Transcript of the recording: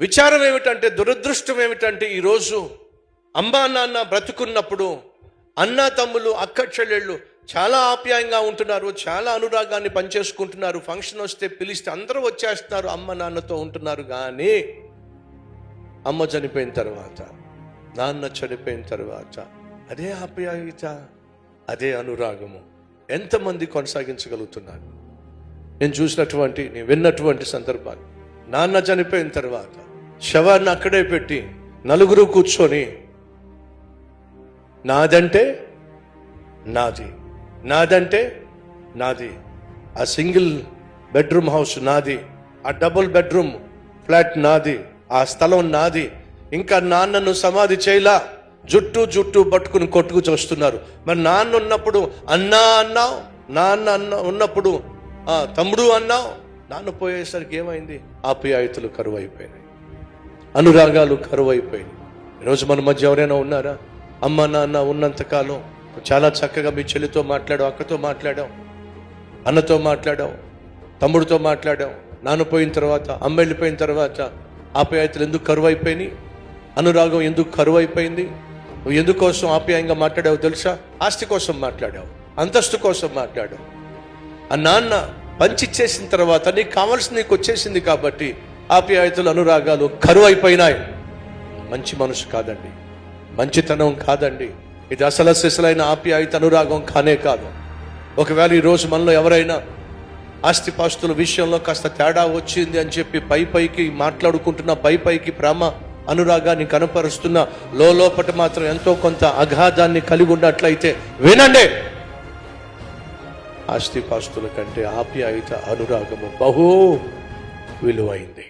విచారం ఏమిటంటే దురదృష్టం ఏమిటంటే ఈరోజు అమ్మా నాన్న బ్రతుకున్నప్పుడు అన్న తమ్ములు అక్క చెల్లెళ్ళు చాలా ఆప్యాయంగా ఉంటున్నారు చాలా అనురాగాన్ని పనిచేసుకుంటున్నారు ఫంక్షన్ వస్తే పిలిస్తే అందరూ వచ్చేస్తున్నారు అమ్మ నాన్నతో ఉంటున్నారు కానీ అమ్మ చనిపోయిన తర్వాత నాన్న చనిపోయిన తర్వాత అదే ఆప్యాయత అదే అనురాగము ఎంతమంది కొనసాగించగలుగుతున్నారు? నేను చూసినటువంటి నేను విన్నటువంటి సందర్భాలు. నాన్న చనిపోయిన తర్వాత శవాన్ని అక్కడే పెట్టి నలుగురు కూర్చొని నాదంటే నాది నాదంటే నాది ఆ సింగిల్ బెడ్రూమ్ హౌస్ నాది ఆ డబుల్ బెడ్రూమ్ ఫ్లాట్ నాది ఆ స్థలం నాది ఇంకా నాన్నను సమాధి చేయలా జుట్టు జుట్టు పట్టుకుని కొట్టుకు చూస్తున్నారు మరి నాన్న ఉన్నప్పుడు అన్నా అన్నావు నాన్న అన్న ఉన్నప్పుడు తమ్ముడు అన్నావు. నాన్న పోయేసరికి ఏమైంది? ఆప్యాయతలు కరువు అయిపోయినాయి అనురాగాలు కరువు అయిపోయినాయి ఈరోజు మన మధ్య ఎవరైనా ఉన్నారా? అమ్మ నాన్న ఉన్నంతకాలం చాలా చక్కగా మీ చెల్లితో మాట్లాడావు అక్కతో మాట్లాడాం అన్నతో మాట్లాడాం తమ్ముడితో మాట్లాడాం నాన్న పోయిన తర్వాత అమ్మ వెళ్ళిపోయిన తర్వాత ఆప్యాయతలు ఎందుకు కరువు అయిపోయినాయి అనురాగం ఎందుకు కరువు అయిపోయింది నువ్వు ఎందుకోసం ఆప్యాయంగా మాట్లాడావు తెలుసా? ఆస్తి కోసం మాట్లాడావు అంతస్తు కోసం మాట్లాడావు. ఆ నాన్న పంచిచ్చేసిన తర్వాత నీకు కావాల్సింది నీకు వచ్చేసింది కాబట్టి ఆప్యాయతలు అనురాగాలు కరువు అయిపోయినాయి మంచి మనసు కాదండి. మంచితనం కాదండి. ఇది అసలు సిసలైన ఆప్యాయత అనురాగం కానే కాదు. ఒకవేళ ఈ రోజు మనలో ఎవరైనా ఆస్తిపాస్తుల విషయంలో కాస్త తేడా వచ్చింది అని చెప్పి పై పైకి మాట్లాడుకుంటున్న పై పైకి ప్రేమ అనురాగాన్ని కనపరుస్తున్న లోపట మాత్రం ఎంతో కొంత అగాధాన్ని కలిగి ఉన్నట్లయితే వినండి. ఆస్తిపాస్తుల కంటే ఆప్యాయత అనురాగము బహు విలువైంది.